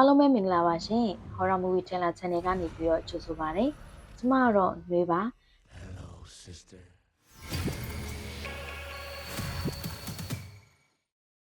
အားလုံးပဲမင်္ဂလာပါရှင် Horror Movie Channel Channel ကနေပြီးတော့ကြိုဆိုပါရစေကျမကတော့ຫນွေပါ Hello, sister.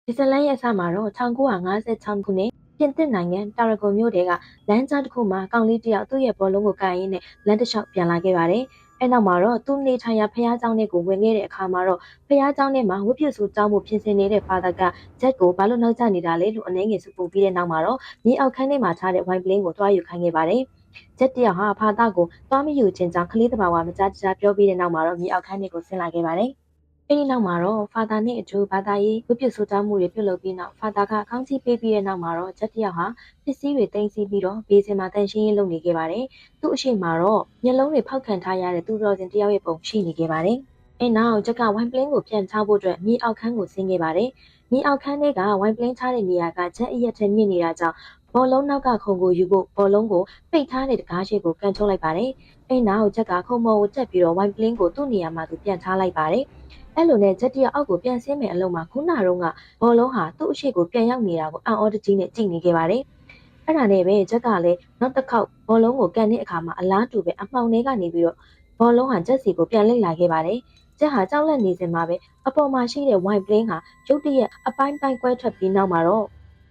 ဒီဇလန်ရဲ့အစမှာတော့1956ခုနှစ်ပြင်သစ်နိုင်ငံတာရဂွန်မြို့တဲကလမ်းကြားတစ်ခုမှာကောင်လေးတစ်ယောက်သူ့ရဲ့ဘောလုံးကိုကန်ရင်းနဲ့လမ်းတစ်လျှောက်ပြန်လာခဲ့ပါတယ် အဲနောက်မှာတော့သူနေထိုင်ရာဖခင်ကျောင်းထဲကိုဝင်ခဲ့တဲ့အခါမှာတော့ဖခင်ကျောင်းထဲမှာဝိပုစုကျောင်းဖို့ပြင်ဆင်နေတဲ့ဖာသာကဂျက်ကိုဘာလို့နှောက်ကြနေတာလဲလို့အနှဲငယ်စုပူပြီးတဲ့နောက်မှာတော့မြေအောက်ခန်းထဲမှာထားတဲ့ဝိုင်ပလင်းကိုတွားယူခိုင်းခဲ့ပါတယ်။ဂျက်တယောက်ဟာဖာသာကိုတွားမယူခြင်းကြောင့်ကလေးတဘာဝမကြားကြားပြောပြီးတဲ့နောက်မှာတော့မြေအောက်ခန်းထဲကိုဆင်းလာခဲ့ပါတယ်။ အဲ့ဒီနောက်မှာတော့ဖာသာနဲ့အတူဘာသာရေးဝတ်ပြုစုတောင်းမှုတွေပြုလုပ်ပြီးနောက်ဖာသာကခေါင်းကြီးပေးပြီးတဲ့နောက်မှာတော့ဂျက်တယောက်ဟာပစ္စည်းတွေတင်စီပြီးတော့ဘေးစင်မှာတန်ရှင်းရေးလုပ်နေခဲ့ပါတယ်။သူ့အရှိမှာတော့မျက်လုံးတွေဖောက်ခံထားရတဲ့သူတော်စင်တယောက်ရဲ့ပုံရှိနေခဲ့ပါတယ်။အဲနောက်ဂျက်ကဝိုင်ပလင်းကိုပြန်ချဖို့အတွက်မြေအောက်ခန်းကိုဆင်းခဲ့ပါတယ်။မြေအောက်ခန်းထဲကဝိုင်ပလင်းချတဲ့နေရာကဂျက်အရက်ထဲမြင့်နေတာကြောင့်ဘောလုံးနောက်ကခုံကိုယူဖို့ဘောလုံးကိုပိတ်ထားတဲ့တကားရှိကိုကန်ထုတ်လိုက်ပါတယ်။အဲနောက်ဂျက်ကခုံမော်ကိုတက်ပြီးတော့ဝိုင်ပလင်းကိုသူ့နေရာမှာသူပြန်ထားလိုက်ပါတယ်။ အဲ့လိုနဲ့ဂျက်တီအောက်ကိုပြန်ဆင်းမယ်အလုံးမှာခုနတုန်းကဘောလုံးဟာသူ့အရှိကိုပြန်ရောက်နေတာကိုအံ့ဩတကြီးနဲ့ကြည့်နေခဲ့ပါတယ်။အဲ့ဒါနဲ့ပဲဂျက်ကလည်းနောက်တစ်ခေါက်ဘောလုံးကိုကန်တဲ့အခါမှာအလားတူပဲအမှောင်ထဲကနေပြီးတော့ဘောလုံးဟာဂျက်စီကိုပြန်လိမ့်လာခဲ့ပါတယ်။ဂျက်ဟာကြောက်လန့်နေစဉ်မှာပဲအပေါ်မှာရှိတဲ့ white plane ဟာရုတ်တရက်အပိုင်းပိုင်းကွဲထွက်ပြီးနောက်မှာတော့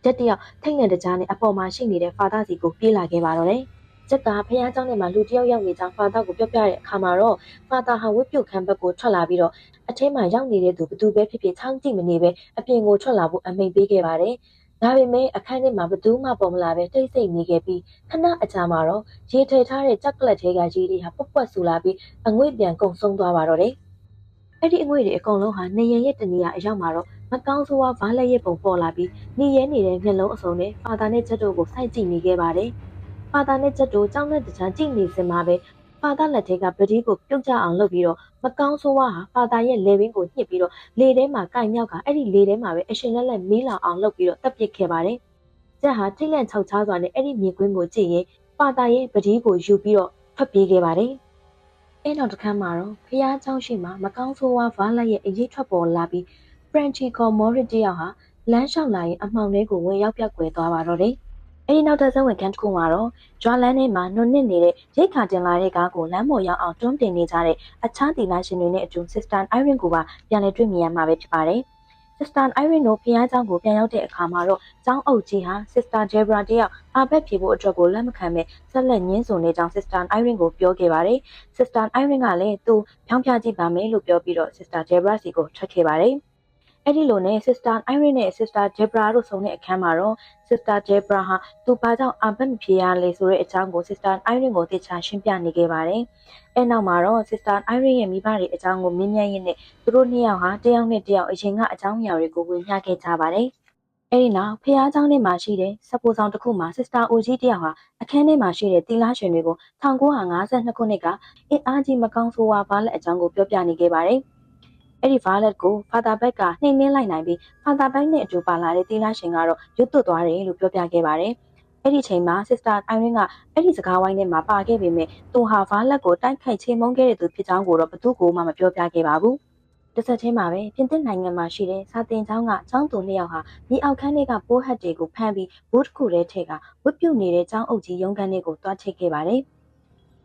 ဂျက်တယောက်ထိတ်လန့်တကြားနဲ့အပေါ်မှာရှိနေတဲ့ဖာသာစီကိုပြေးလာခဲ့ပါတော့တယ်။ ဂျက်ကဖះเจ้าနဲ့မှလူတယောက်ရောက်နေကြောင်းဖာသာကိုပြောပြတဲ့အခါမှာတော့ဖာသာဟာဝတ်ပြုတ်ခမ်းဘက်ကိုထွက်လာပြီးတော့အထင်းမှာရောက်နေတဲ့သူဘသူပဲဖြစ်ဖြစ်ချောင်းကြည့်မနေပဲအပြင်ကိုထွက်လာဖို့အမိန့်ပေးခဲ့ပါတယ်။ဒါပေမဲ့အခန်းထဲမှာဘသူမှပေါ်မလာပဲတိတ်ဆိတ်နေခဲ့ပြီးခဏအကြာမှာတော့ရေထည့်ထားတဲ့ကြောက်ကလက်ထဲကရေတွေဟာပွက်ပွက်ဆူလာပြီးအငွေ့ပြန်ကုံဆုံးသွားပါတော့တယ်။အဲ့ဒီအငွေ့တွေအကုန်လုံးဟာနေရရဲ့တနေရာအရောက်မှာတော့မကောင်းဆိုးဝါးဗားလက်ရဲ့ပုံပေါ်လာပြီးနေရဲနေတဲ့မျက်လုံးအစုံနဲ့ဖာသာနဲ့ချက်တို့ကိုစိုက်ကြည့်နေခဲ့ပါတယ်။ ဖာသာနဲ့ချက်တို့ကြောင်းနဲ့တချမ်းကြည့်နေစင်မှာပဲဖာသာလက်ထဲကပတိကိုပြုတ်ကျအောင်လုပ်ပြီးတော့မကောင်းဆိုးဝါးဟာဖာသာရဲ့လေဘင်းကိုညှစ်ပြီးတော့လေထဲမှာကင်မြောက်ကအဲ့ဒီလေထဲမှာပဲအရှင်လက်လက်မီးလောင်အောင်လုပ်ပြီးတော့တပ်ပစ်ခဲ့ပါတယ်။ကျက်ဟာထိတ်လန့်ခြောက်ခြားစွာနဲ့အဲ့ဒီမြေကွင်းကိုကြည့်ရင်ဖာသာရဲ့ပတိကိုယူပြီးတော့ထွက်ပြေးခဲ့ပါတယ်။အဲ့နောက်တစ်ခါမှာတော့ဖះเจ้าရှိမှမကောင်းဆိုးဝါးဗားလက်ရဲ့အရေးထွက်ပေါ်လာပြီး Francisco Morit တယောက်ဟာလမ်းလျှောက်လာရင်အမှောင်လေးကိုဝင်ရောက်ပြောက်ကွယ်သွားပါတော့တယ်။ အဲဒီနောက်ထပ်ဇဝင်ခန်းတစ်ခုမှာတော့ဂျွာလန်းထဲမှာနှုတ်နစ်နေတဲ့ရိတ်ခါတင်လာတဲ့ကားကိုလမ်းပေါ်ရောက်အောင်တွန်းတင်နေကြတဲ့အခြားတီလာရှင်တွေနဲ့အတူ Sister Irene ကိုပါပြန်လည်တွေ့မြင်ရမှာပဲဖြစ်ပါတယ်။ Sister Irene တို့ဖះเจ้าကိုပြန်ရောက်တဲ့အခါမှာတော့ကျောင်းအုပ်ကြီးဟာ Sister Debra တယောက်အာဘက်ဖြေဖို့အတွက်ကိုလက်မခံပဲဆက်လက်ညှင်းဆိုနေကြောင်း Sister Irene ကိုပြောခဲ့ပါတယ်။ Sister Irene ကလည်းသူဖြောင်းပြကြည့်ပါမယ်လို့ပြောပြီးတော့ Sister Debra စီကိုထွက်ခဲ့ပါတယ်။ အဲ့ဒီလိုနဲ့ Sister Irene နဲ့ Sister Debra တို့ဆုံတဲ့အခန်းမှာတော့ Sister Debra ဟာသူဘာကြောင့်အဘက်မဖြေရလဲဆိုတဲ့အကြောင်းကို Sister Irene ကိုတေချာရှင်းပြနေခဲ့ပါတယ်။အဲ့နောက်မှာတော့ Sister Irene ရဲ့မိဘတွေအကြောင်းကိုမြင်မြန်ရင်းနဲ့သူတို့နှစ်ယောက်ဟာတယောက်နဲ့တယောက်အရင်ကအကြောင်းအရာတွေကိုဝင်ညှခဲ့ကြပါတယ်။အဲ့ဒီနောက်ဖះเจ้าထဲမှာရှိတဲ့စပိုဆောင်တစ်ခုမှာ Sister OG တယောက်ဟာအခန်းထဲမှာရှိတဲ့တီလာရှင်တွေကို1952ခုနှစ်ကအင်အားကြီးမကောင်းဆိုးဝါးဘားလက်အကြောင်းကိုပြောပြနေခဲ့ပါတယ်။ အဲ့ဒီ violet ကို father back ကနှိမ့်နှင်းလိုက်နိုင်ပြီး father back နဲ့အတူပါလာတဲ့တီလာရှင်ကတော့ရွတ်သွတ်သွားတယ်လို့ပြောပြခဲ့ပါတယ်။အဲ့ဒီချိန်မှာ sister Irene ကအဲ့ဒီစကားဝိုင်းထဲမှာပါခဲ့ပေမဲ့သူဟာ violet ကိုတိုက်ခိုက်ချိန်မုန်းခဲ့တဲ့သူဖြစ်ကြောင်းကိုတော့ဘသူ့ကိုမှမပြောပြခဲ့ပါဘူး။တစ်ဆက်ချင်းမှာပဲပြင်သစ်နိုင်ငံမှာရှိတဲ့စာတင်ကျောင်းကကျောင်းသူနှစ်ယောက်ဟာမြေအောက်ခန်းတွေကပိုးဟတ်တွေကိုဖမ်းပြီးဘူးတစ်ခုထဲထည့်ကဝတ်ပြုတ်နေတဲ့ကျောင်းအုပ်ကြီးရုံးခန်းတွေကိုတွားချိတ်ခဲ့ပါတယ်။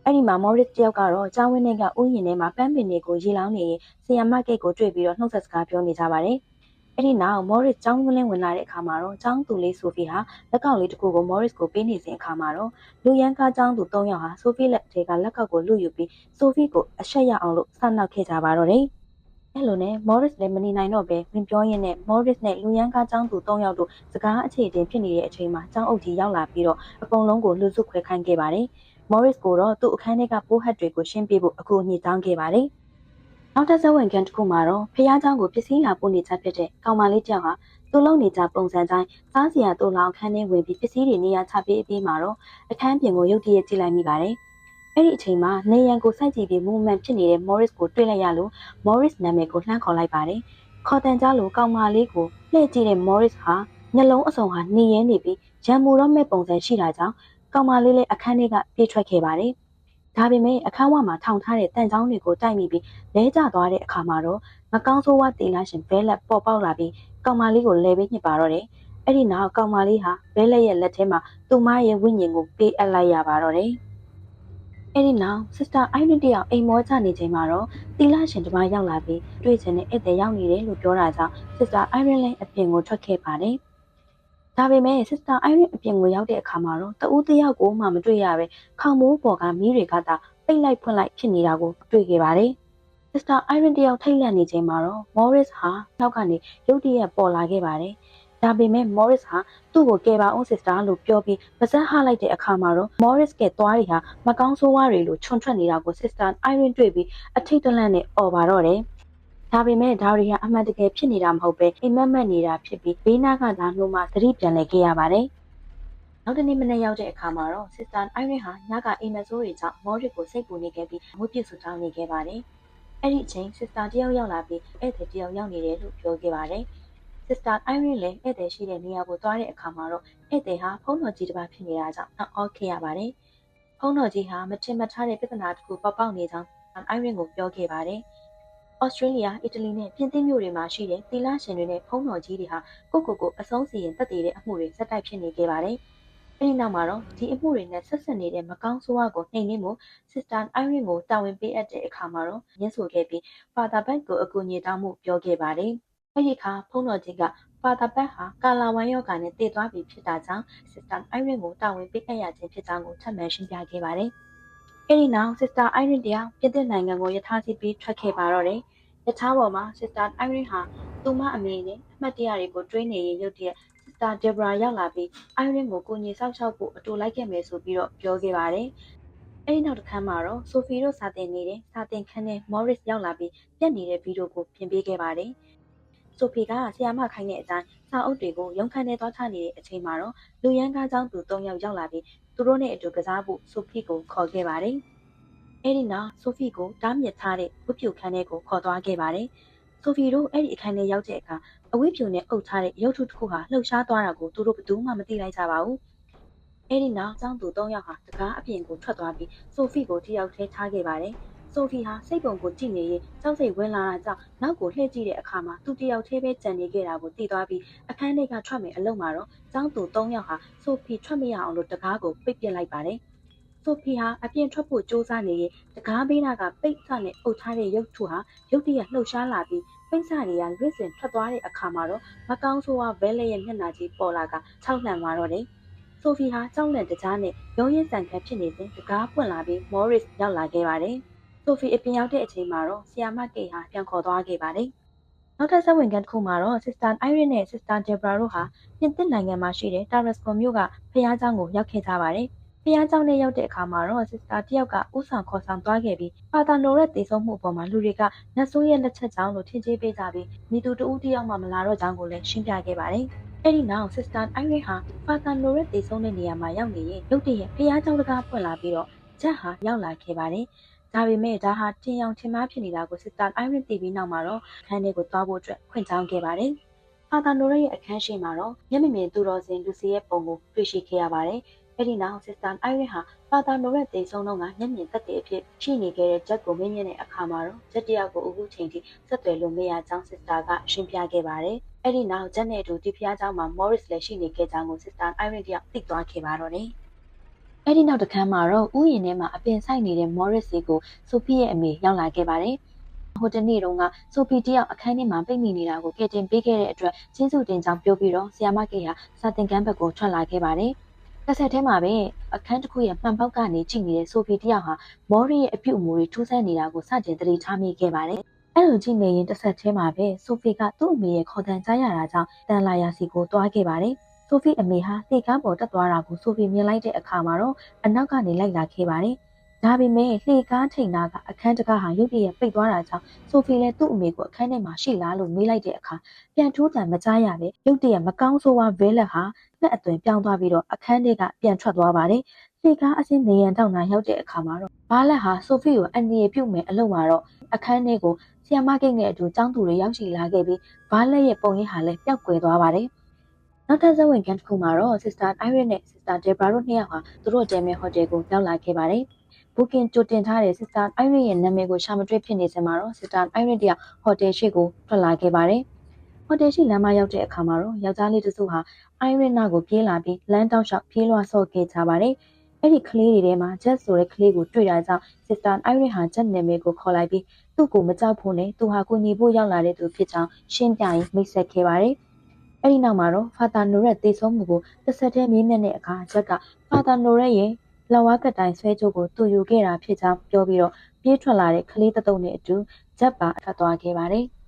အဲ့ဒီမှာမော်ရစ်တယောက်ကတော့ကျောင်းဝင်းထဲကဥယျာဉ်ထဲမှာပန်းပင်တွေကိုရေလောင်းနေရင်ဆီယမ်မကိတ်ကိုတွေ့ပြီးတော့နှုတ်ဆက်စကားပြောနေကြပါတယ်။အဲ့ဒီနောက်မော်ရစ်ကျောင်းဝင်းလင်းဝင်လာတဲ့အခါမှာတော့ကျောင်းသူလေးဆိုဖီဟာလက်ကောက်လေးတစ်ခုကိုမော်ရစ်ကိုပေးနေစဉ်အခါမှာတော့လူရန်ကားကျောင်းသူ၃ယောက်ဟာဆိုဖီလက်ထဲကလက်ကောက်ကိုလူယူပြီးဆိုဖီကိုအဆက်ရအောင်လို့စနောက်ခဲ့ကြပါတော့တယ်။အဲ့လိုနဲ့ Morris လည်းမနေနိုင်တော့ပဲဝင်ပြောရင်းနဲ့ Morris နဲ့လူရန်ကားចောင်းသူ၃ယောက်တို့စကားအခြေအတင်ဖြစ်နေတဲ့အချိန်မှာចောင်းအုပ်ကြီးရောက်လာပြီးတော့အကုန်လုံးကိုလှုပ်စွခွဲခိုင်းခဲ့ပါတယ်။ Morris ကိုတော့သူ့အခန်းထဲကပိုးဟတ်တွေကိုရှင်းပြဖို့အကူအညီတောင်းခဲ့ပါတယ်။နောက်တစ်ဆက်ဝင်ကန်တစ်ခုမှာတော့ဖះเจ้าကိုပစ္စည်းလာပို့နေချက်ဖြစ်တဲ့ကောင်မလေးတယောက်ဟာသူ့လုံနေကြပုံစံတိုင်းစားစရာတူလောင်အခန်းထဲဝင်ပြီးပစ္စည်းတွေနေရာချပေးအပြီးမှာတော့အခန်းပြင်ကိုရုတ်တရက်ကြည့်လိုက်မိပါတယ်။အဲ့ဒီအချိန်မှာနေရန်ကိုစိုက်ကြည့်ပြီးမူမန်ဖြစ်နေတဲ့ Morris ကိုတွေ့လိုက်ရလို့ Morris နာမည်ကိုလှမ်းခေါ်လိုက်ပါတယ်။ခေါ်တန်ကြားလို့ကောင်မလေးကိုလှည့်ကြည့်တဲ့ Morris ဟာနှလုံးအစုံဟာနေရဲနေပြီးရံမူတော့မဲ့ပုံစံရှိတာကြောင့် ကောင်မလေးလည်းအခန်းထဲကပြေးထွက်ခဲ့ပါတယ်။ဒါပေမဲ့အခန်းဝမှာထောင်ထားတဲ့တန်ချောင်းတွေကိုတိုက်မိပြီးလဲကျသွားတဲ့အခါမှာတော့မကောင်းဆိုးဝါးတေလာရှင်ဘဲလက်ပေါ်ပေါက်လာပြီးကောင်မလေးကိုလဲပေးညစ်ပါတော့တယ်။အဲ့ဒီနောက်ကောင်မလေးဟာဘဲလက်ရဲ့လက်ထဲမှာသူမရဲ့ဝိညာဉ်ကိုပေးအပ်လိုက်ရပါတော့တယ်။အဲ့ဒီနောက် sister Irene တယောက်အိမ်မောချနေချိန်မှာတော့တီလာရှင်တစ်ပါးရောက်လာပြီးတွေ့ချင်တဲ့ဧည့်သည်ရောက်နေတယ်လို့ပြောတာကြောင့် sister Irene လည်းအပြင်ကိုထွက်ခဲ့ပါတယ်။ ဒါပေမဲ့ sister Irene အပြင်ကိုရောက်တဲ့အခါမှာတော့တဦးတစ်ယောက်ကိုမှမတွေ့ရပဲခေါင်မိုးပေါ်ကမီးတွေကသာပိတ်လိုက်ဖွင့်လိုက်ဖြစ်နေတာကိုတွေ့ခဲ့ပါတယ်။ sister Irene တယောက်ထိတ်လန့်နေချိန်မှာတော့ Morris ဟာနောက်ကနေရုတ်တရက်ပေါ်လာခဲ့ပါတယ်။ဒါပေမဲ့ Morris ဟာသူ့ကိုကယ်ပါအောင် sister လို့ပြောပြီးပါဇက်ဟလိုက်တဲ့အခါမှာတော့ Morris ကသွားတွေဟာမကောင်းဆိုးဝါးတွေလိုခြုံထွက်နေတာကို sister Irene တွေ့ပြီးအထိတ်တလန့်နဲ့អော်ပါတော့တယ်။ ဒါပေမဲ့ဒါတွေဟာအမှန်တကယ်ဖြစ်နေတာမဟုတ်ပဲအိမ်မက်မက်နေတာဖြစ်ပြီးဘေးနားကလာလို့မှသတိပြန်လဲခဲ့ရပါတယ်။နောက်တနေ့မနေ့ရောက်တဲ့အခါမှာတော့ sister Irene ဟာညကအိမ်မက်ဆိုးတွေကြောင့် Morris ကိုစိတ်ပူနေခဲ့ပြီးငိုပြစ်ဆူတောင်းနေခဲ့ပါတယ်။အဲ့ဒီအချိန် sister တယောက်ရောက်လာပြီးဧည့်သည်တယောက်ရောက်နေတယ်လို့ပြောခဲ့ပါတယ်။ sister Irene လည်းဧည့်သည်ရှိတဲ့နေရာကိုသွားတဲ့အခါမှာတော့ဧည့်သည်ဟာဖုန်းတော်ကြီးတစ်ပါးဖြစ်နေတာကြောင့်အော်ခဲ့ရပါတယ်။ဖုန်းတော်ကြီးဟာမထင်မှတ်ထားတဲ့ပြဿနာတစ်ခုပေါက်ပေါက်နေကြောင်း Irene ကိုပြောခဲ့ပါတယ်။ ဩစတြေးလျအီတလီနဲ့ပြင်သစ်မြို့တွေမှာရှိတဲ့သီလရှင်တွေနဲ့ဖုန်းတော်ကြီးတွေဟာကိုကိုကိုအဆုံးစီရင်တက်တည်တဲ့အမှုတွေစက်တိုက်ဖြစ်နေခဲ့ပါတယ်။အဲဒီနောက်မှာတော့ဒီအမှုတွေနဲ့ဆက်ဆက်နေတဲ့မကောင်းဆိုးဝါးကိုနှိမ်နင်းမှု Sister Irene ကိုတာဝန်ပေးအပ်တဲ့အခါမှာတော့ညှင်းဆိုခဲ့ပြီး Father Beck ကိုအကူအညီတောင်းမှုပြောခဲ့ပါတယ်။အဲဒီအခါဖုန်းတော်ကြီးက Father Beck ဟာကာလာဝမ်းယောဂါနဲ့တည်သွားပြီဖြစ်တာကြောင့် Sister Irene ကိုတာဝန်ပေးအပ်ရခြင်းဖြစ်ကြောင်းကိုထပ်မံရှင်းပြခဲ့ပါတယ်။အဲဒီနောက် Sister Irene တရားပြင်သစ်နိုင်ငံကိုယထာစီပြီးထွက်ခဲ့ပါတော့တယ်။ ရထားပေါ်မှာ Sister Irene ဟာသူမအမေနဲ့အမှတ်တရတွေကိုတွေးနေရင်ရုတ်တရက် Sister Deborah ရောက်လာပြီး Irene ကိုကိုကြီးစောက်ရှောက်ဖို့အတူလိုက်ခဲ့မယ်ဆိုပြီးတော့ပြောခဲ့ပါတယ်။အဲဒီနောက်တစ်ခါမှာတော့ Sophie တို့စာတင်နေတဲ့စာတင်ခန်းထဲ Morris ရောက်လာပြီးပြက်နေတဲ့ဗီဒီယိုကိုပြင်ပေးခဲ့ပါတယ်။ Sophie ကဆီယာမခိုင်းတဲ့အတိုင်းစာအုပ်တွေကိုရုံခန်းထဲသွားချနေတဲ့အချိန်မှာတော့လူရန်ကားကြောင်းသူ၃ယောက်ရောက်လာပြီးသူတို့နဲ့အတူကစားဖို့ Sophie ကိုခေါ်ခဲ့ပါတယ်။ အဲဒီနောက် Sophie ကိုတားမြစ်ထားတဲ့ဝတ်ပြုခန်းထဲကိုခေါ်သွားခဲ့ပါတယ်။ Sophie တို့အဲ့ဒီအခန်းထဲရောက်တဲ့အခါအဝိဖြူနဲ့အုပ်ထားတဲ့ရုပ်ထုတစ်ခုဟာလှုပ်ရှားသွားတာကိုသူတို့ဘယ်သူမှမသိလိုက်ကြပါဘူး။အဲ့ဒီနောက်ကျောင်းသူ၃ယောက်ဟာတကားအပြင်ကိုထွက်သွားပြီး Sophie ကိုတယောက်ထဲထားခဲ့ပါတယ်။ Sophie ဟာစိတ်ပုံကိုကြည့်နေရင်ကြောက်စိတ်ဝင်လာတာကြောင့်နောက်ကိုလှည့်ကြည့်တဲ့အခါမှာသူတယောက်ထဲပဲကြံနေခဲ့တာကိုသိသွားပြီးအခန်းထဲကထွက်မယ်အလုံးမှာတော့ကျောင်းသူ၃ယောက်ဟာ Sophie ထွက်မရအောင်လို့တကားကိုပိတ်ပစ်လိုက်ပါတယ်။ Sophie ဟာအပြင်ထွက်ဖို့ကြိုးစားနေရင်တကားဘေးနားကပိတ်စနဲ့အုပ်ထားတဲ့ရုပ်ထုဟာရုတ်တရက်လှုပ်ရှားလာပြီးပိတ်စတွေကလွင့်စင်ထွက်သွားတဲ့အခါမှာတော့မကောင်းဆိုးဝါးဘဲလက်ရဲ့မျက်နှာကြီးပေါ်လာကခြောက်လှန့်သွားတော့တယ်။ Sophie ဟာကြောက်လန့်တကြားနဲ့ရုံးရင်ဆန်ခတ်ဖြစ်နေစဉ်တကားပွင့်လာပြီး Morris ရောက်လာခဲ့ပါတယ်။ Sophie အပြင်ရောက်တဲ့အချိန်မှာတော့ဆီယာမကေဟာပြန်ခေါ်သွားခဲ့ပါတယ်။နောက်ထပ်ဆက်ဝင်ခန်းတစ်ခုမှာတော့ Sister Irene နဲ့ Sister Deborah တို့ဟာပြင်သစ်နိုင်ငံမှာရှိတဲ့ Tarascon မြို့ကဖျားเจ้าကိုရောက်ခဲ့ကြပါတယ်။ ဖျားเจ้าနဲ့ရောက်တဲ့အခါမှာတော့ Sister တယောက်ကဥဆောင်ခေါ်ဆောင်သွားခဲ့ပြီး Father No ရဲ့တည်ဆုံးမှုအပေါ်မှာလူတွေကနတ်ဆိုးရဲ့လက်ချက်ကြောင့်လို့ထင်ကြေးပေးကြပြီးမိသူတဦးတယောက်မှမလာတော့ကြောင်းကိုလည်းရှင်းပြခဲ့ပါတယ်။အဲ့ဒီနောက် Sister Irene ဟာ Father No ရဲ့တည်ဆုံးတဲ့နေရာမှာရောက်နေရင်ရုတ်တရက်ဖျားเจ้าတကားဖွင့်လာပြီးတော့ဂျက်ဟာရောက်လာခဲ့ပါတယ်။ဒါပေမဲ့ဒါဟာတင်ရောင်ထင်မှားဖြစ်နေတာကို Sister Irene သိပြီးနောက်မှာတော့အခန်းထဲကိုသွားဖို့အတွက်ခွင့်တောင်းခဲ့ပါတယ်။ Father No ရဲ့အခန်းရှိမှာတော့မျက်မမြင်သူတော်စင်လူစီရဲ့ပုံကိုတွေ့ရှိခဲ့ရပါတယ်။ အဲ့ဒီနောက် Sister Irene ဟာ Father No ရဲ့တည်ဆုံးတော့ကမျက်မြင်သက်သေအဖြစ်ရှိနေခဲ့တဲ့ဂျက်ကိုမင်းမြင့်တဲ့အခါမှာတော့ဂျက်တယောက်ကိုအခုချိန်ထိဆက်သွယ်လို့မရကြောင်း Sister ကရှင်းပြခဲ့ပါတယ်။အဲ့ဒီနောက်ဂျက်နဲ့အတူဒီဖျားเจ้าမှာ Morris လည်းရှိနေခဲ့ကြောင်းကို Sister Irene တယောက်သိသွားခဲ့ပါတော့တယ်။အဲ့ဒီနောက်တစ်ခါမှာတော့ဥယျာဉ်ထဲမှာအပင်ဆိုင်နေတဲ့ Morris စီကို Sophie ရဲ့အမေရောက်လာခဲ့ပါတယ်။ဟိုတနေ့တုန်းကဆိုဖီတယောက်အခန်းထဲမှာပိတ်မိနေတာကိုကယ်တင်ပေးခဲ့တဲ့အတွက်ကျေးဇူးတင်ကြောင်းပြောပြီးတော့ဆီယာမကေဟာစာတင်ကမ်းဘက်ကိုထွက်လာခဲ့ပါတယ်။ တစ်ဆက်တည်းမှာပဲအခန်းတစ်ခုရဲ့မှန်ပေါက်ကနေကြည့်နေတဲ့ဆိုဖီတယောက်ဟာမော်ရီရဲ့အပြုတ်အမူတွေထူးဆန်းနေတာကိုစတင်သတိထားမိခဲ့ပါတယ်။အဲ့လိုကြည့်နေရင်တစ်ဆက်တည်းမှာပဲဆိုဖီကသူ့အမေရဲ့ခေါ်တန်ကြားရတာကြောင့်တန်လာယာစီကိုတွားခဲ့ပါတယ်။ဆိုဖီအမေဟာလှေကားပေါ်တက်သွားတာကိုဆိုဖီမြင်လိုက်တဲ့အခါမှာတော့အနောက်ကနေလိုက်လာခဲ့ပါတယ်။ ဒါပေမဲ့လှေကားထိန်နာကအခန်းတကားဟာရုတ်တရက်ပိတ်သွားတာကြောင့်ဆိုဖီလည်းသူ့အမေကိုအခန်းထဲမှာရှိလားလို့မေးလိုက်တဲ့အခါပြန်ထိုးတံမကြားရပဲရုတ်တရက်မကောင်းဆိုးဝါးဗဲလက်ဟာလက်အသွင်ပြောင်းသွားပြီးတော့အခန်းထဲကပြန်ထွက်သွားပါတယ်။လှေကားအစင်းနေရန်တောက်နာရောက်တဲ့အခါမှာတော့ဘာလက်ဟာဆိုဖီကိုအန်ဒီရပြုတ်မယ်အလုပ်မှာတော့အခန်းထဲကိုဆီယမကိတ်နဲ့အတူចောင်းသူတွေရောက်ရှိလာခဲ့ပြီးဘာလက်ရဲ့ပုံရင်းဟာလည်းပျောက်ကွယ်သွားပါတယ်။နောက်ထပ်ဇဝင်ကန်တစ်ခုမှာတော့ Sister Irene နဲ့ Sister Debra တို့နှစ်ယောက်ဟာသူတို့တဲမဲဟိုတယ်ကိုရောက်လာခဲ့ပါတယ်။ booking ကြိုတင်ထားတဲ့ Sister Irene ရဲ့နာမည်ကိုရှာမတွေ့ဖြစ်နေစမှာတော့ Sister Irene တယောက်ဟိုတယ်ရှိကိုထွက်လာခဲ့ပါတယ်ဟိုတယ်ရှိလမ်းမရောက်တဲ့အခါမှာတော့ယောက်ျားလေးတစ်စုဟာအိုင်ရင်းနာကိုပြေးလာပြီးလမ်းတောက်လျှောက်ပြေးလွှားဆော့ခဲ့ကြပါတယ်။အဲ့ဒီကလေးတွေထဲမှာဂျက်ဆိုတဲ့ကလေးကိုတွေ့တာကြောင့်စစ်တာအိုင်ရင်းဟာဂျက်နာမည်ကိုခေါ်လိုက်ပြီးသူ့ကိုမကြောက်ဖို့နဲ့သူဟာကိုညီဖို့ရောက်လာတဲ့သူဖြစ်ကြောင်းရှင်းပြရင်းမိတ်ဆက်ခဲ့ပါတယ်။အဲ့ဒီနောက်မှာတော့ဖာတာနိုရက်တေဆုံးမှုကိုတစ်ဆက်တည်းမြင်းမြတ်တဲ့အခါဂျက်ကဖာတာနိုရက်ရဲ့ လက်ဝါးကတိုင်ဆွဲကြိုးကိုတူယူခဲ့တာဖြစ်ကြောင်းပြောပြီးတော့ပြေးထွက်လာတဲ့ကလေးတစ်တုံးနဲ့အတူဂျက်ပါထွက်သွားခဲ့ပါတယ်။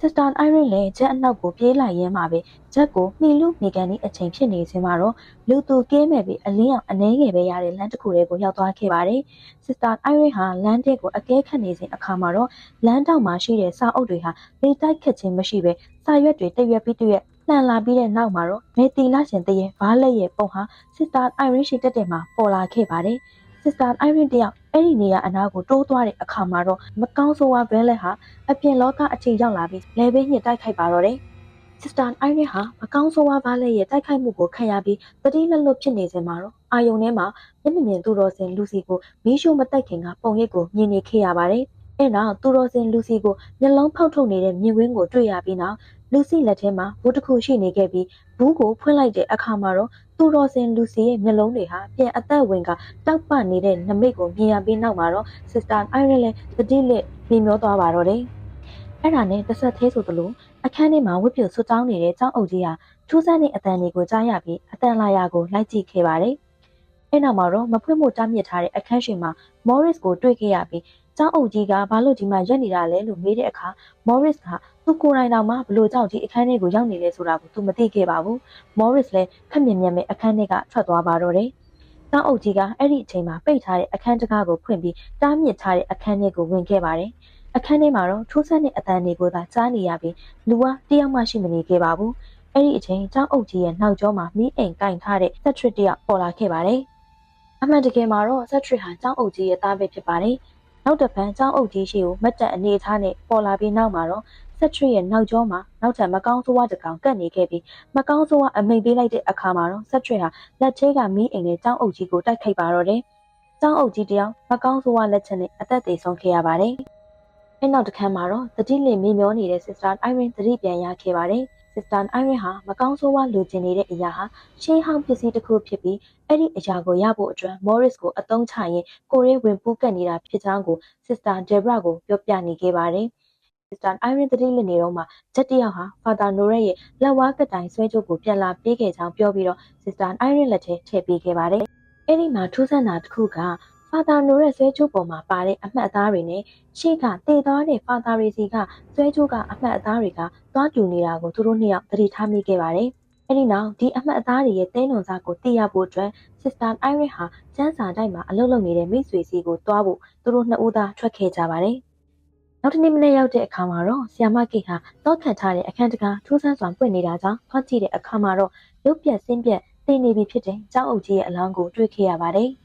စစ်စတာအိုင်ရင်းလည်းဂျက်အနောက်ကိုပြေးလိုက်ရင်းမှာပဲဂျက်ကိုမှီလူမိကန်ဒီအချိန်ဖြစ်နေခြင်းမှာတော့လူသူကဲမဲ့ပြီးအလင်းအောင်အနှဲငယ်ပဲရတဲ့လမ်းတစ်ခုလေးကိုရောက်သွားခဲ့ပါတယ်။စစ်စတာအိုင်ရင်းဟာလမ်းတဲ့ကိုအကဲခတ်နေစဉ်အခါမှာတော့လမ်းတောက်မှာရှိတဲ့စာအုပ်တွေဟာလေတိုက်ခတ်ခြင်းမရှိပဲစာရွက်တွေတရွက်ပြီးတရွက် လှန်လာပြီးတဲ့နောက်မှာတော့မေတီလာရှင်တရဲ့ဘားလက်ရဲ့ပုံဟာစစ်စတာအိုင်ရင်းရှိတက်တဲ့မှာပေါ်လာခဲ့ပါတယ်။စစ်စတာအိုင်ရင်းတယောက်အဲ့ဒီနေရာအနားကိုတိုးသွားတဲ့အခါမှာတော့မကောင်းဆိုးဝါဘဲလက်ဟာအပြင်လောကအချိန်ရောက်လာပြီးလဲဘေးညစ်တိုက်ခိုက်ပါတော့တယ်။စစ်စတာအိုင်ရဟာမကောင်းဆိုးဝါဘားလက်ရဲ့တိုက်ခိုက်မှုကိုခံရပြီးတတိလက်လွတ်ဖြစ်နေစဉ်မှာတော့အာယုံထဲမှာမျက်မမြင်သူတော်စင်လူစီကိုမီးရှို့မတိုက်ခင်ကပုံရိပ်ကိုမြင်နေခဲ့ရပါတယ်။အဲနောက်သူတော်စင်လူစီကိုမျက်လုံးဖောက်ထုတ်နေတဲ့မြင်ကွင်းကိုတွေ့ရပြီးနောက် လူစီလက်ထဲမှာဘူးတစ်ခုရှိနေခဲ့ပြီးဘူးကိုဖွင့်လိုက်တဲ့အခါမှာတော့သူတော်စင်လူစီရဲ့မျက်လုံးတွေဟာပြန်အသက်ဝင်ကတောက်ပနေတဲ့နမိတ်ကိုမြင်ရပြီးနောက်မှာတော့ Sister Iron လည်းတတိလက်မြင်မျောသွားပါတော့တယ်။အဲ့ဒါနဲ့တစ်ဆက်သေးဆိုသလိုအခန်းထဲမှာဝတ်ပြုတ်ဆွတောင်းနေတဲ့ကျောင်းအုပ်ကြီးဟာထူးဆန်းတဲ့အတန်တွေကိုကြားရပြီးအတန်လာရာကိုလိုက်ကြည့်ခဲ့ပါတယ်။အဲ့နောက်မှာတော့မဖွင့်ဖို့တားမြစ်ထားတဲ့အခန်းရှိမှာ Morris ကိုတွေ့ခဲ့ရပြီး ကျောင်းအုပ်ကြီးကဘာလို့ဒီမှာရက်နေတာလဲလို့မေးတဲ့အခါ Morris ကသူကိုယ်တိုင်တောင်မှဘလို့ကြောင့်ဒီအခန်းထဲကိုရောက်နေလဲဆိုတာကိုသူမသိခဲ့ပါဘူး။ Morris လည်းခက်မြင်မြင်ပဲအခန်းထဲကထွက်သွားပါတော့တယ်။ကျောင်းအုပ်ကြီးကအဲ့ဒီအချိန်မှာပိတ်ထားတဲ့အခန်းတကားကိုဖွင့်ပြီးတားမြစ်ထားတဲ့အခန်းထဲကိုဝင်ခဲ့ပါတယ်။အခန်းထဲမှာတော့ထိုးဆန်းတဲ့အတန်တွေကိုသာကြားနေရပြီးလူကတယောက်မှရှိမနေခဲ့ပါဘူး။အဲ့ဒီအချိန်ကျောင်းအုပ်ကြီးရဲ့နောက်ကျောမှာမိအိမ်ကင်ထားတဲ့ဆက်ထရစ်တယောက်ပေါ်လာခဲ့ပါတယ်။အမှန်တကယ်မှာတော့ဆက်ထရစ်ဟာကျောင်းအုပ်ကြီးရဲ့သားပဲဖြစ်ပါတယ်။ နောက်တစ်ဖန်ကျောင်းအုပ်ကြီးရှိကိုမတ်တက်အနေထားနဲ့ပေါ်လာပြီးနောက်မှာတော့ဆက်ထရစ်ရဲ့နောက်ကျောမှာနောက်ထပ်မကောင်းဆိုးဝါးတစ်ကောင်ကပ်နေခဲ့ပြီးမကောင်းဆိုးဝါးအမိန်ပေးလိုက်တဲ့အခါမှာတော့ဆက်ထရစ်ဟာလက်ချေးကမီးအိမ်နဲ့ကျောင်းအုပ်ကြီးကိုတိုက်ခိုက်ပါတော့တယ်။ကျောင်းအုပ်ကြီးတယောက်မကောင်းဆိုးဝါးလက်ချက်နဲ့အသက်သေဆုံးခဲ့ရပါတယ်။အဲနောက်တစ်ခါမှာတော့တတိလင်မေမျောနေတဲ့ Sister Irene သတိပြန်ရခဲ့ပါတယ်။ Sister Irene ဟာမကောင်းဆိုးဝါးလိုချင်နေတဲ့အရာဟာရှေးဟောင်းပစ္စည်းတစ်ခုဖြစ်ပြီးအဲ့ဒီအရာကိုရဖို့အတွက် Morris ကိုအသုံးချရင်ကိုရဲဝင်ပူးကပ်နေတာဖြစ်ကြောင်းကို Sister Debra ကိုပြောပြနေခဲ့ပါတယ်။ Sister Irene တတိလင်နေတော့မှဂျက်တယောက်ဟာ Father Noret ရဲ့လက်ဝါးကတိုင်ဆွဲကြိုးကိုပြန်လာပေးခဲ့ကြောင်းပြောပြီးတော့ Sister Irene လက်ထဲထည့်ပေးခဲ့ပါတယ်။အဲ့ဒီမှာထူးဆန်းတာတစ်ခုက Father Noret ဆွဲကြိုးပေါ်မှာပါတဲ့အမှတ်အသားတွေနဲ့ရှေ့ကတည်သွားတဲ့ Father တွေစီကဆွဲကြိုးကအမှတ်အသားတွေကသွားတူနေတာကိုသူတို့နှစ်ယောက်သတိထားမိခဲ့ပါတယ်။အဲ့ဒီနောက်ဒီအမှတ်အသားတွေရဲ့တဲနွန်စားကိုသိရဖို့အတွက် Sister Irene ဟာကျန်းစာတိုက်မှာအလုပ်လုပ်နေတဲ့မိတ်ဆွေစီကိုတွားဖို့သူတို့နှစ်ဦးသားထွက်ခဲ့ကြပါတယ်။နောက်တစ်နေ့မနေ့ရောက်တဲ့အခါမှာတော့ဆီယာမကိတ်ဟာတောက်ခတ်ထားတဲ့အခန်းတကာထူးဆန်းစွာပွင့်နေတာကြောင့်ထွက်ကြည့်တဲ့အခါမှာတော့ရုပ်ပြက်ဆင်းပြက်သိနေပြီဖြစ်တဲ့ကျောင်းအုပ်ကြီးရဲ့အလောင်းကိုတွေ့ခဲ့ရပါတယ်။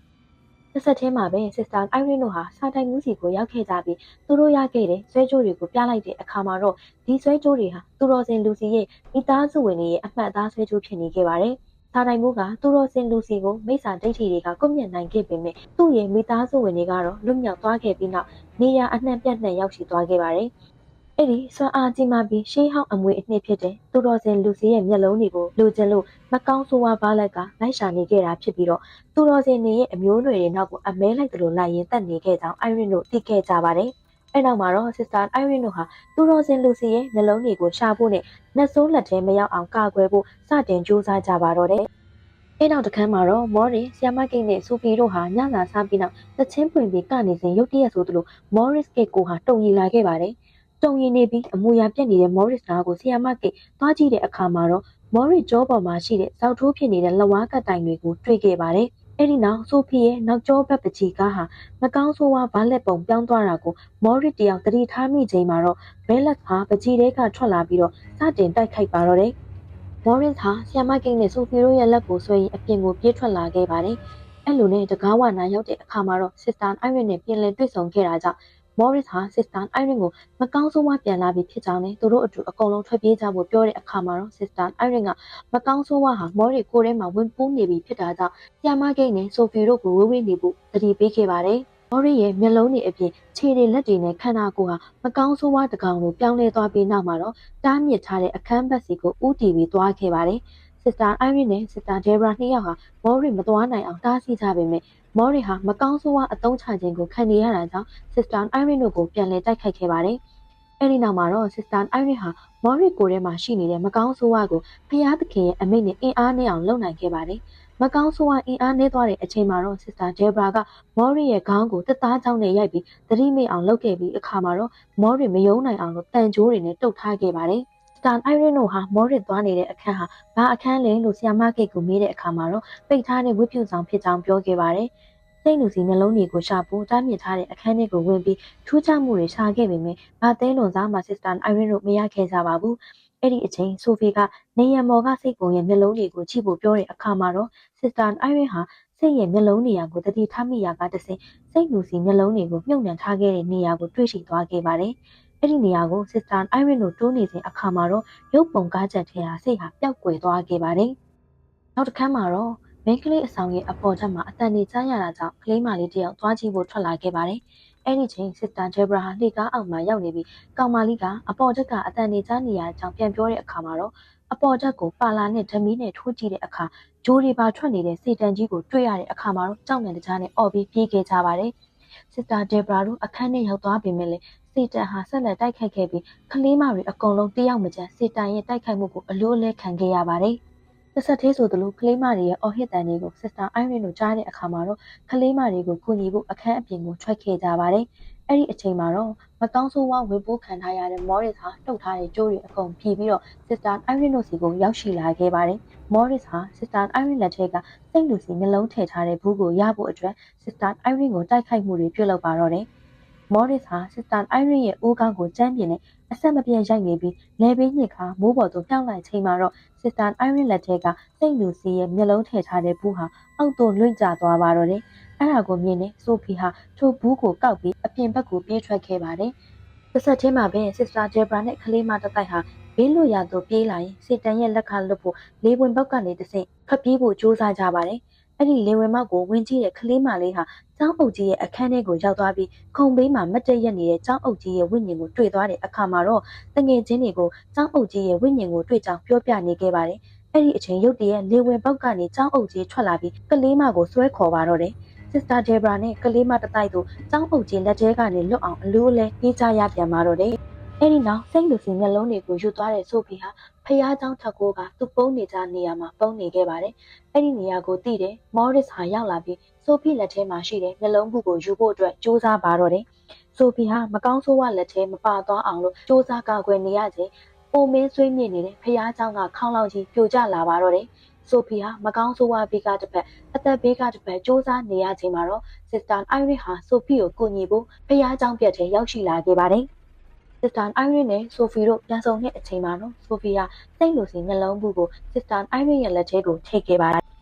တစ်ဆက်တည်းမှာပဲ Sister Irene တို့ဟာစာတိုင်မှုစီကိုရောက်ခဲ့ကြပြီးသူတို့ရခဲ့တဲ့ဆွဲကြိုးတွေကိုပြလိုက်တဲ့အခါမှာတော့ဒီဆွဲကြိုးတွေဟာသူတော်စင်လူစီရဲ့မိသားစုဝင်တွေရဲ့အမှတ်အသားဆွဲကြိုးဖြစ်နေခဲ့ပါတယ်။စာတိုင်မှုကသူတော်စင်လူစီကိုမိစ္ဆာဒိဋ္ဌိတွေကကွပ်မျက်နိုင်ခဲ့ပေမဲ့သူ့ရဲ့မိသားစုဝင်တွေကတော့လွတ်မြောက်သွားခဲ့ပြီးနောက်နေရာအနှံ့ပြန့်နှံ့ရောက်ရှိသွားခဲ့ပါတယ်။ အဲ့ဒီဆွမ်းအားကြီးမှပြီးရှေးဟောင်းအမွေအနှစ်ဖြစ်တဲ့သူတော်စင်လူစီရဲ့မျက်လုံးတွေကိုလိုချင်လို့မကောင်းဆိုးဝါးဘားလက်ကလိုက်ရှာနေခဲ့တာဖြစ်ပြီးတော့သူတော်စင်တွေရဲ့အမျိုးနွယ်တွေနောက်ကိုအမဲလိုက်တယ်လို့လိုက်ရင်တက်နေခဲ့ကြောင်းအိုင်ရင်တို့သိခဲ့ကြပါတယ်။အဲ့နောက်မှာတော့ Sister Irene တို့ဟာသူတော်စင်လူစီရဲ့နှလုံးတွေကိုရှာဖို့နဲ့နှက်ဆိုးလက်ထဲမရောက်အောင်ကာကွယ်ဖို့စတင်ကြိုးစားကြပါတော့တယ်။အဲ့နောက်တစ်ခါမှာတော့မော်ရီဆီယမကိတ်နဲ့ဆူဖီတို့ဟာညစာစားပြီးနောက်သချင်းပွင့်ပြီးကနေစဉ်ရုတ်တရက်ဆိုသလို Morris ကိတ်ကိုဟာတုံရီလာခဲ့ပါတယ်။ တုံရင်နေပြီးအမူအရာပြက်နေတဲ့ Morris နားကိုဆီယာမကိသွားကြည့်တဲ့အခါမှာတော့ Morris ကြောပေါ်မှာရှိတဲ့ဇောက်ထိုးဖြစ်နေတဲ့လက်ဝါးကတိုင်တွေကိုတွေ့ခဲ့ပါတယ်။အဲ့ဒီနောက်ဆိုဖီရဲ့နောက်ကျောဘက်ပချီကားဟာမကောင်းဆိုးဝါးဗားလက်ပုံပြောင်းသွားတာကို Morris တယောက်သတိထားမိချိန်မှာတော့ဘဲလက်ဟာပချီတဲကထွက်လာပြီးတော့စတင်တိုက်ခိုက်ပါတော့တယ်။ Morris ဟာဆီယာမကိနဲ့ဆိုဖီတို့ရဲ့လက်ကိုဆွဲရင်အပြင်ကိုပြေးထွက်လာခဲ့ပါတယ်။အဲ့လိုနဲ့တကားဝနာရောက်တဲ့အခါမှာတော့ Sister Irene နဲ့ပြင်လည်တွေ့ဆုံခဲ့တာကြောင့် Morris ဟာ Sister Irene ကိုမကောင်းဆုံးမပြန်လာပြီဖြစ်ကြောင်းနဲ့သူတို့အတူအကုန်လုံးထွက်ပြေးကြဖို့ပြောတဲ့အခါမှာတော့ Sister Irene ကမကောင်းဆုံးမဟာ Morris ကိုယ်ထဲမှာဝင်ပူးနေပြီဖြစ်တာကြောင့်ဆီယာမဂိတ်နဲ့ Sophie တို့ကိုဝေးဝေးနေဖို့တတိပေးခဲ့ပါတယ်မော်ရီရဲ့မျက်လုံးတွေအပြင်ခြေတွေလက်တွေနဲ့ခန္ဓာကိုယ်ဟာမကောင်းဆိုးဝါးတစ်ကောင်လိုပြောင်းလဲသွားပြီးနောက်မှာတော့တားမြစ်ထားတဲ့အခန်းဘက်စီကိုဥတီပြီးသွားခဲ့ပါတယ်။စစ်တာအိုင်ရီနဲ့စစ်တာဒေဘရာနှစ်ယောက်ဟာမော်ရီမသွားနိုင်အောင်တားဆီးကြပေမဲ့ မော်ရီဟာမကောင်းဆိုးဝါးအတုံးချခြင်းကိုခံနေရတာကြောင့်စစ်တာအိုင်ရီတို့ကိုပြန်လည်တိုက်ခိုက်ခဲ့ပါတယ်။အဲဒီနောက်မှာတော့စစ်တာအိုင်ရီဟာမော်ရီကိုထဲမှာရှိနေတဲ့မကောင်းဆိုးဝါးကိုဖျားသခင်ရဲ့အမိန့်နဲ့အင်အားနဲ့အောင်လုပ်နိုင်ခဲ့ပါတယ်။မကောင်းဆိုးဝါးအင်အားနဲ့သွားတဲ့အချိန်မှာတော့စစ်တာဒေဘရာကမော်ရီရဲ့ခေါင်းကိုတက်သားချောင်းနဲ့ရိုက်ပြီးသတိမေ့အောင်လုပ်ခဲ့ပြီးအခါမှာတော့မော်ရီမယုံနိုင်အောင်လို့တန်ကြိုးတွေနဲ့တုတ်ထားခဲ့ပါတယ်။ စတန်အိုင်ရင်တို့ဟာမော်ရီသွားနေတဲ့အခန်းဟာဘာအခန်းလဲလို့ဆီယာမဂိတ်ကိုမေးတဲ့အခါမှာတော့ပိတ်ထားတဲ့ဝိဖြူဆောင်ဖြစ်ကြောင်းပြောခဲ့ပါတယ်။စိတ်လူစီနှလုံးတွေကိုရှာဖို့တားမြစ်ထားတဲ့အခန်းလေးကိုဝင်ပြီးထူးခြားမှုတွေရှာခဲ့ပေမဲ့ဘာသဲလွန်စားမှစစ်စတန်အိုင်ရင်တို့မရခဲ့ကြပါဘူး။အဲ့ဒီအချိန်ဆိုဖီကနေရံမော်ကစိတ်ပုံရဲ့မျက်လုံးတွေကိုကြည့်ဖို့ပြောတဲ့အခါမှာတော့စစ်စတန်အိုင်ရင်ဟာစိတ်ရဲ့မျက်လုံးနေရာကိုတတိထားမိရာကတဆင်စိတ်လူစီမျက်လုံးတွေကိုမြုပ်နှံထားခဲ့တဲ့နေရာကိုတွေ့ရှိသွားခဲ့ပါတယ်။ အဲ့ဒီနေရာကိုစစ်စတန်အိုင်ရင်တို့တိုးနေစဉ်အခါမှာတော့ရုပ်ပုံကားချက်ထဲဟာစိတ်ဟာပျောက်ကွယ်သွားခဲ့ပါတယ်။နောက်တစ်ခါမှာတော့မင်းကလေးအဆောင်ရဲ့အပေါ်ချက်မှာအတန်နေချမ်းရတာကြောင့်ကလေးမလေးတယောက်သွားကြည့်ဖို့ထွက်လာခဲ့ပါတယ်။အဲ့ဒီချိန်စစ်တန်ဂျေဘရာဟာလှေကားအောက်မှာရောက်နေပြီးကောင်မလေးကအပေါ်ချက်ကအတန်နေချမ်းနေရကြောင်းပြန်ပြောတဲ့အခါမှာတော့အပေါ်ချက်ကိုပါလာနဲ့ဓမီနဲ့ထိုးကြည့်တဲ့အခါဂျိုးတွေပါထွက်နေတဲ့စေတန်ကြီးကိုတွေ့ရတဲ့အခါမှာတော့ကြောက်နေတကြားနဲ့အော်ပြီးပြေးခဲ့ကြပါတယ်။ စစ်တာဒေဘရာတို့အခန်းထဲရောက်သွားပေမဲ့လည်းစေတန်ဟာဆက်လက်တိုက်ခိုက်ခဲ့ပြီးကလေးမတွေအကုန်လုံးတယောက်မကျန်စေတန်ရဲ့တိုက်ခိုက်မှုကိုအလိုအလဲခံခဲ့ရပါတယ်။တစ်ဆက်သေးဆိုသလိုကလေးမတွေရဲ့အော်ဟစ်တန်တွေကိုစစ်တာအိုင်ရင်တို့ကြားတဲ့အခါမှာတော့ကလေးမတွေကိုကူညီဖို့အခန်းအပြင်ကိုထွက်ခဲ့ကြပါတယ်။ အဲ့ဒီအချိန်မှာတော့မကောင်းဆိုးဝါးဝင်ပိုးခံထားရတဲ့မော်ရစ်ဟာတုတ်ထားတဲ့ကြိုးတွေအကုန်ဖြီးပြီးတော့စစ်တာအိုင်ရင်တို့စီကိုရောက်ရှိလာခဲ့ပါတယ်။မော်ရစ်ဟာစစ်တာအိုင်ရင်လက်ထက်ကစိတ်လူစီနှလုံးထည့်ထားတဲ့ဘူးကိုရဖို့အတွက်စစ်တာအိုင်ရင်ကိုတိုက်ခိုက်မှုတွေပြုလုပ်ပါတော့တယ်။မော်ရစ်ဟာစစ်တာအိုင်ရင်ရဲ့အိုးကောင်းကိုကျမ်းပြင်းနဲ့အဆက်မပြတ်ရိုက်နေပြီးလေဘေးညစ်ခါမိုးပေါ်သို့ပြောင်းလိုက်ချိန်မှာတော့စစ်တာအိုင်ရင်လက်ထက်ကစိတ်လူစီရဲ့မျက်လုံးထည့်ထားတဲ့ဘူးဟာအောက်သို့လွင့်ကျသွားပါတော့တယ်။ အဲ့ဒါကိုမြင်နေဆိုဖီဟာထိုဘူးကိုကောက်ပြီးအပြင်ဘက်ကိုပြေးထွက်ခဲ့ပါတယ်။တစ်ဆက်ချင်းမှာပဲစစ်တာဂျေဘရာနဲ့ကလေးမတတိုက်ဟာဘေးလွတ်ရာသို့ပြေးလာရင်စစ်တန်ရဲ့လက်ခလွတ်ဖို့လေးဝင်ဘက်ကနေတဆင့်ဖက်ပြေးဖို့ကြိုးစားကြပါတယ်။အဲ့ဒီလေဝင်မောက်ကိုဝင်ကြည့်တဲ့ကလေးမလေးဟာကျောင်းအုပ်ကြီးရဲ့အခန်းထဲကိုရောက်သွားပြီးခုံဘေးမှာမတ်တရက်နေတဲ့ကျောင်းအုပ်ကြီးရဲ့ဝိညာဉ်ကိုတွေ့သွားတဲ့အခါမှာတော့တငယ်ချင်းတွေကိုကျောင်းအုပ်ကြီးရဲ့ဝိညာဉ်ကိုတွေ့ကြောင်းပြောပြနေခဲ့ပါတယ်။အဲ့ဒီအချိန်ရုတ်တရက်လေဝင်ပေါက်ကနေကျောင်းအုပ်ကြီးထွက်လာပြီးကလေးမကိုဆွဲခေါ်ပါတော့တယ်။ စစ်တာဂျေဘရာနဲ့ကလေးမတတိုက်တို့ကျောင်းအုပ်ကြီးလက်ထဲကနေလွတ်အောင်အလိုးလဲပြေးကြရပြန်ပါတော့တယ်။အဲဒီနောက်စိတ်လူစီမျက်လုံးတွေကိုယူသွားတဲ့ဆိုဖီဟာဖះเจ้าထက်ကိုကသူ့ပုံနေကြနေရာမှာပုံနေခဲ့ပါတယ်။အဲဒီနေရာကိုသိတယ်မော်ရစ်ဟာရောက်လာပြီးဆိုဖီလက်ထဲမှာရှိတဲ့မျက်လုံးဘူးကိုယူဖို့အတွက်ကြိုးစားပါတော့တယ်။ဆိုဖီဟာမကောင်းဆိုးဝါလက်ထဲမပါသွားအောင်လို့ကြိုးစားကာကွယ်နေရခြင်းပုံမင်းဆွေးမြင့်နေတဲ့ဖះเจ้าကခေါင်းလောက်ကြီးပြိုကျလာပါတော့တယ်။ ဆိုဖီဟာမကောင်းဆိုးဝါးဘေးကတစ်ဖက်အသက်ဘေးကတစ်ဖက်စ조사နေရချိန်မှာတော့ Sister Irene ဟာဆိုဖီကိုကူညီဖို့ဖခင်ကြောင့်ပြတ်ထဲရောက်ရှိလာခဲ့ပါတယ်။ Sister Irene နဲ့ Sophie တို့ပြန်ဆုံတဲ့အချိန်မှာတော့ Sophie ဟာစိတ်လိုစီနှလုံးဘူးကို Sister Irene ရဲ့လက်ထဲကိုထိတ်ခဲ့ပါတယ်။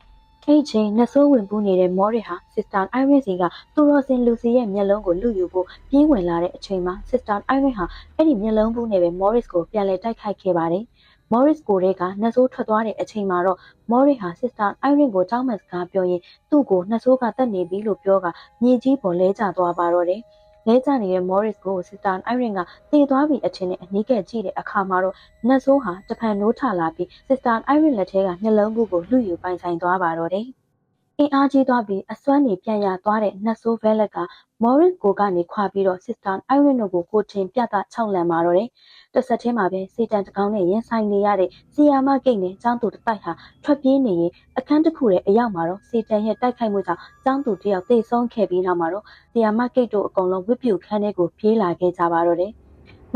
အဲ့ချိန်နှဆိုးဝင်ပူးနေတဲ့မော်ရီဟာ Sister Irene စီကသူတော်စင်လူစီရဲ့မျက်လုံးကိုလူယူဖို့ပြေးဝင်လာတဲ့အချိန်မှာ Sister Irene ဟာအဲ့ဒီမျက်လုံးဘူးနဲ့ပဲ Morris ကိုပြန်လည်တိုက်ခိုက်ခဲ့ပါတယ်။ မော်ရစ်ကိုတွေကနှဆိုးထွက်သွားတဲ့အချိန်မှာတော့မော်ရစ်ဟာစစ်တာအိုင်ရင်ကိုတောင်းမှန်စကားပြောရင်သူ့ကိုနှဆိုးကတက်နေပြီလို့ပြောကမြေကြီးပေါ်လဲကျသွားပါတော့တယ်။လဲကျနေတဲ့မော်ရစ်ကိုစစ်တာအိုင်ရင်ကတည်သွားပြီအချင်းနဲ့အနီးကပ်ကြည့်တဲ့အခါမှာတော့နှဆိုးဟာတဖန်နိုးထလာပြီးစစ်တာအိုင်ရင်လက်ထဲကနှလုံးဘူးကိုလူယူပိုင်ဆိုင်သွားပါတော့တယ်။ အင်အားကြီးသွားပြီးအစွမ်းနေပြန်ရသွားတဲ့နှဆိုးဘဲလက်ကမော်ရစ်ကိုကနေခွာပြီးတော့စစ်တာအိုင်ရင်တို့ကိုကိုတင်ပြတာ၆လန်ပါတော့တယ်။တစ်ဆက်ချင်းမှာပဲစေတန်တကောင်းနဲ့ရင်ဆိုင်နေရတဲ့ဆီယာမဂိတ်နဲ့ចောင်းသူတတိုက်ဟာထွက်ပြေးနေရင်အခန်းတစ်ခုရဲ့အရောက်မှာတော့စေတန်ရဲ့တိုက်ခိုက်မှုကြောင့်ចောင်းသူတယောက်တိတ်ဆုံးခဲ့ပြီးနောက်မှာတော့ဆီယာမဂိတ်တို့အကုန်လုံးဝစ်ပြူခန်းထဲကိုပြေးလာခဲ့ကြပါတော့တယ်။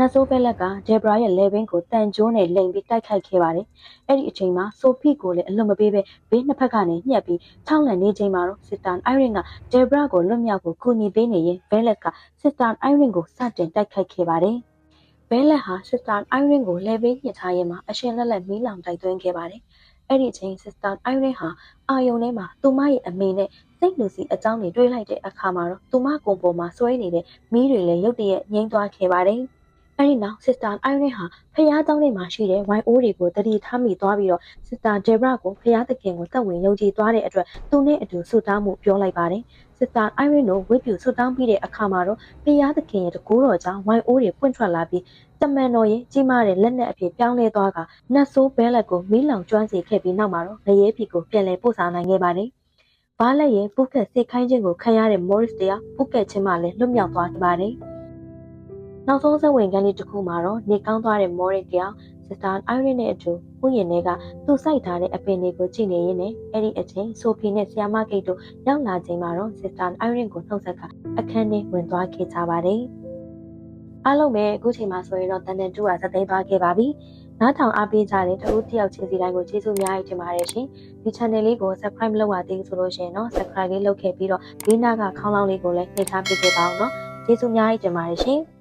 နတ်ဆိုးဘက်လက်ကဂျေဘရာရဲ့လေဘင်းကိုတန်ကျိုးနဲ့လိမ်ပြီးတိုက်ခိုက်ခဲ့ပါတယ်။အဲ့ဒီအချိန်မှာဆိုဖီကိုလည်းအလွတ်မပေးပဲဘေးနှစ်ဖက်ကနေညှက်ပြီးထောက်လန်နေချိန်မှာတော့စစ်တန်အိုင်ရင်ကဂျေဘရာကိုလွတ်မြောက်ဖို့ကူညီပေးနေရင်ဘဲလက်ကစစ်တန်အိုင်ရင်ကိုစတင်တိုက်ခိုက်ခဲ့ပါတယ်။ဘဲလက်ဟာစစ်တာအိုင်ရင်ကိုလဲပေးညှစ်ထားရင်မှာအရှင်လက်လက်မီးလောင်တိုက်သွင်းခဲ့ပါတယ်။အဲ့ဒီအချိန်စစ်တာအိုင်ရင်ဟာအာယုံထဲမှာသူမရဲ့အမေနဲ့စိတ်လူစီအကြောင်းတွေတွေးလိုက်တဲ့အခါမှာတော့သူမကုံပေါ်မှာဆွဲနေတဲ့မီးတွေလည်းရုတ်တရက်ငိမ့်သွားခဲ့ပါတယ်။ အဲဒီနောက် Sister Irene ဟာဖျားကျောင်းထဲမှာရှိတဲ့ဝိုင်အိုးတွေကိုတတိထားမိသွားပြီးတော့ Sister Debra ကိုဖျားသခင်ကိုသက်ဝင်ယုံကြည်သွားတဲ့အတွက်သူနဲ့အတူဆုတောင်းမှုပြောလိုက်ပါတယ်။ Sister Irene တို့ဝိပုဆုတောင်းပြီးတဲ့အခါမှာတော့ဖျားသခင်ရဲ့တကူတော်ကြောင့်ဝိုင်အိုးတွေပွင့်ထွက်လာပြီးတမန်တော်ရဲ့ကြီးမားတဲ့လက်နက်အဖြစ်ပြောင်းလဲသွားကနတ်ဆိုးဘဲလက်ကိုမီးလောင်ကျွမ်းစေခဲ့ပြီးနောက်မှာတော့ငရဲပြည်ကိုပြန်လည်ပို့ဆောင်နိုင်ခဲ့ပါတယ်။ဘားလက်ရဲ့ပုခက်စိတ်ခိုင်းခြင်းကိုခံရတဲ့ Morris တရားပုခက်ခြင်းမှလည်းလွတ်မြောက်သွားပါတယ်။ နောက်ဆုံးစဝင်ကန်းလေးတစ်ခုမှာတော့နေကောင်းသွားတဲ့ Morris တရား Sister Irene နဲ့အတူဥယျာဉ်ထဲကသူစိုက်ထားတဲ့အပင်တွေကိုကြည့်နေရင်းနဲ့အဲ့ဒီအချိန်ဆိုဖီနဲ့ဆီယာမဂိတ်တို့ရောက်လာချိန်မှာတော့ Sister Irene ကိုနှုတ်ဆက်ကအခန်းထဲဝင်သွားခဲ့ကြပါတယ်။အားလုံးပဲအခုချိန်မှာဆိုရင်တော့တန်တန်တူကသသိမ်းသွားခဲ့ပါပြီ။နားထောင်အားပေးကြတဲ့တဦးတယောက်ချင်းစီတိုင်းကိုကျေးဇူးများကြီးတင်ပါတယ်ရှင်။ဒီ channel လေးကို subscribe မလုပ်ရသေးဘူးဆိုလို့ရှိရင်တော့ subscribe လေးလုပ်ခဲ့ပြီးတော့ဒီနားကခေါင်းလောင်းလေးကိုလည်းနှိပ်ထားပေးခဲ့ပါအောင်နော်။ကျေးဇူးများကြီးတင်ပါတယ်ရှင်။